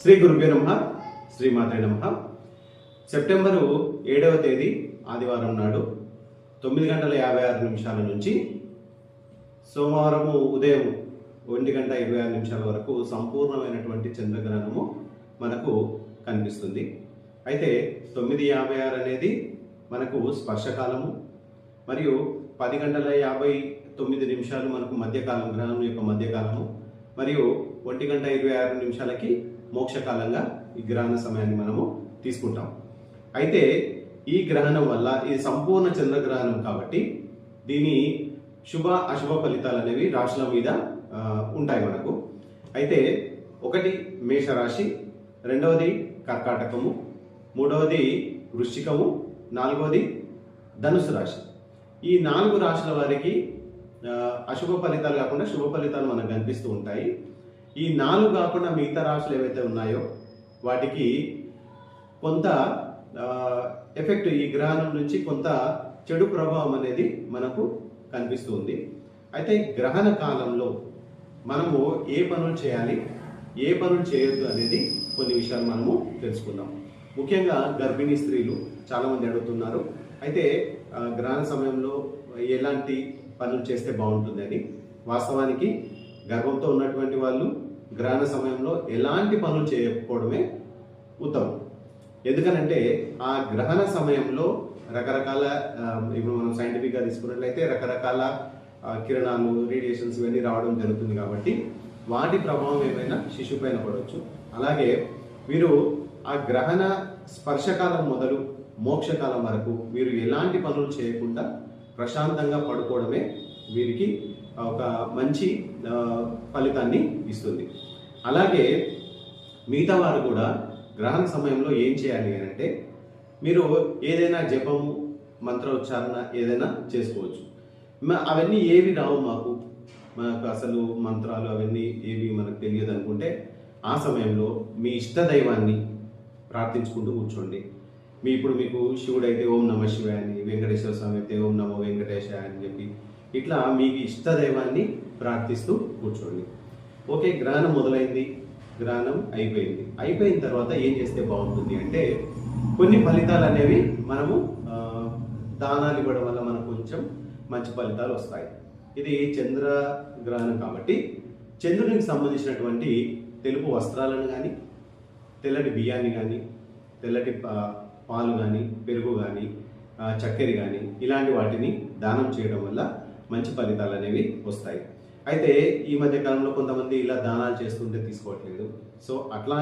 శ్రీ గురుభ్యో నమ శ్రీమాతే నమ. సెప్టెంబరు ఏడవ తేదీ ఆదివారం నాడు తొమ్మిది గంటల యాభై ఆరు నిమిషాల నుంచి సోమవారము ఉదయం ఒంటి గంట ఇరవై ఆరు నిమిషాల వరకు సంపూర్ణమైనటువంటి చంద్రగ్రహణము మనకు కనిపిస్తుంది. అయితే తొమ్మిది యాభై ఆరు అనేది మనకు స్పర్శకాలము మరియు పది గంటల యాభై తొమ్మిది నిమిషాలు మనకు మధ్యకాలం గ్రహణం యొక్క మధ్యకాలము మరియు ఒంటి గంట ఇరవై ఆరు నిమిషాలకి మోక్షకాలంగా ఈ గ్రహణ సమయాన్ని మనము తీసుకుంటాం. అయితే ఈ గ్రహణం వల్ల ఇది సంపూర్ణ చంద్రగ్రహణం కాబట్టి దీని శుభ అశుభ ఫలితాలు అనేవి రాశుల మీద ఉంటాయి మనకు. అయితే ఒకటి మేషరాశి రెండవది కర్కాటకము మూడవది వృశ్చికము నాలుగవది ధనుసు రాశి. ఈ నాలుగు రాశుల వారికి అశుభ ఫలితాలు కాకుండా శుభ ఫలితాలు మనకు కనిపిస్తూ ఉంటాయి. ఈ నాలుగు కాకుండా మిగతా రాశులు ఏవైతే ఉన్నాయో వాటికి కొంత ఎఫెక్ట్ ఈ గ్రహణం నుంచి కొంత చెడు ప్రభావం అనేది మనకు కనిపిస్తుంది. అయితే గ్రహణ కాలంలో మనము ఏ పనులు చేయాలి ఏ పనులు చేయొద్దు అనేది కొన్ని విషయాలు మనము తెలుసుకుందాం. ముఖ్యంగా గర్భిణీ స్త్రీలు చాలామంది అడుగుతున్నారు. అయితే గ్రహణ సమయంలో ఎలాంటి పనులు చేస్తే బాగుంటుంది అని వాస్తవానికి గర్భంతో ఉన్నటువంటి వాళ్ళు గ్రహణ సమయంలో ఎలాంటి పనులు చేయకపోవడమే ఉత్తమం. ఎందుకనంటే ఆ గ్రహణ సమయంలో రకరకాల ఇప్పుడు మనం సైంటిఫిక్గా తీసుకున్నట్లయితే రకరకాల కిరణాలు రేడియేషన్స్ ఇవన్నీ రావడం జరుగుతుంది కాబట్టి వాటి ప్రభావం ఏమైనా శిశువు పైన పడవచ్చు. అలాగే వీరు ఆ గ్రహణ స్పర్శకాలం మొదలు మోక్షకాలం వరకు వీరు ఎలాంటి పనులు చేయకుండా ప్రశాంతంగా పడుకోవడమే వీరికి ఒక మంచి ఫలితాన్ని ఇస్తుంది. అలాగే మిగతా వారు కూడా గ్రహణ సమయంలో ఏం చేయాలి అని అంటే మీరు ఏదైనా జపము మంత్రోచ్చారణ ఏదైనా చేసుకోవచ్చు. అవన్నీ ఏవి రావు మాకు. మనకు అసలు మంత్రాలు అవన్నీ ఏవి మనకు తెలియదు అనుకుంటే ఆ సమయంలో మీ ఇష్ట దైవాన్ని ప్రార్థించుకుంటూ కూర్చోండి. మీ ఇప్పుడు మీకు శివుడైతే ఓం నమ శివాయ అని వెంకటేశ్వర స్వామి అయితే ఓం నమో వెంకటేశాయ అని చెప్పి ఇట్లా మీకు ఇష్ట దైవాన్ని ప్రార్థిస్తూ కూర్చోండి. ఓకే గ్రహణం మొదలైంది. గ్రహణం అయిపోయింది. అయిపోయిన తర్వాత ఏం చేస్తే బాగుంటుంది అంటే కొన్ని ఫలితాలు అనేవి మనము దానాలు ఇవ్వడం వల్ల మనకు కొంచెం మంచి ఫలితాలు వస్తాయి. ఇది చంద్ర గ్రహణం కాబట్టి చంద్రునికి సంబంధించినటువంటి తెలుపు వస్త్రాలను కానీ తెల్లటి బియ్యాన్ని కానీ తెల్లటి పాలు కానీ పెరుగు కానీ చక్కెర కానీ ఇలాంటి వాటిని దానం చేయడం వల్ల మంచి ఫలితాలు అనేవి వస్తాయి. అయితే ఈ మధ్య కాలంలో కొంతమంది ఇలా దానాలు చేస్తుంటే తీసుకోవట్లేదు. సో అట్లా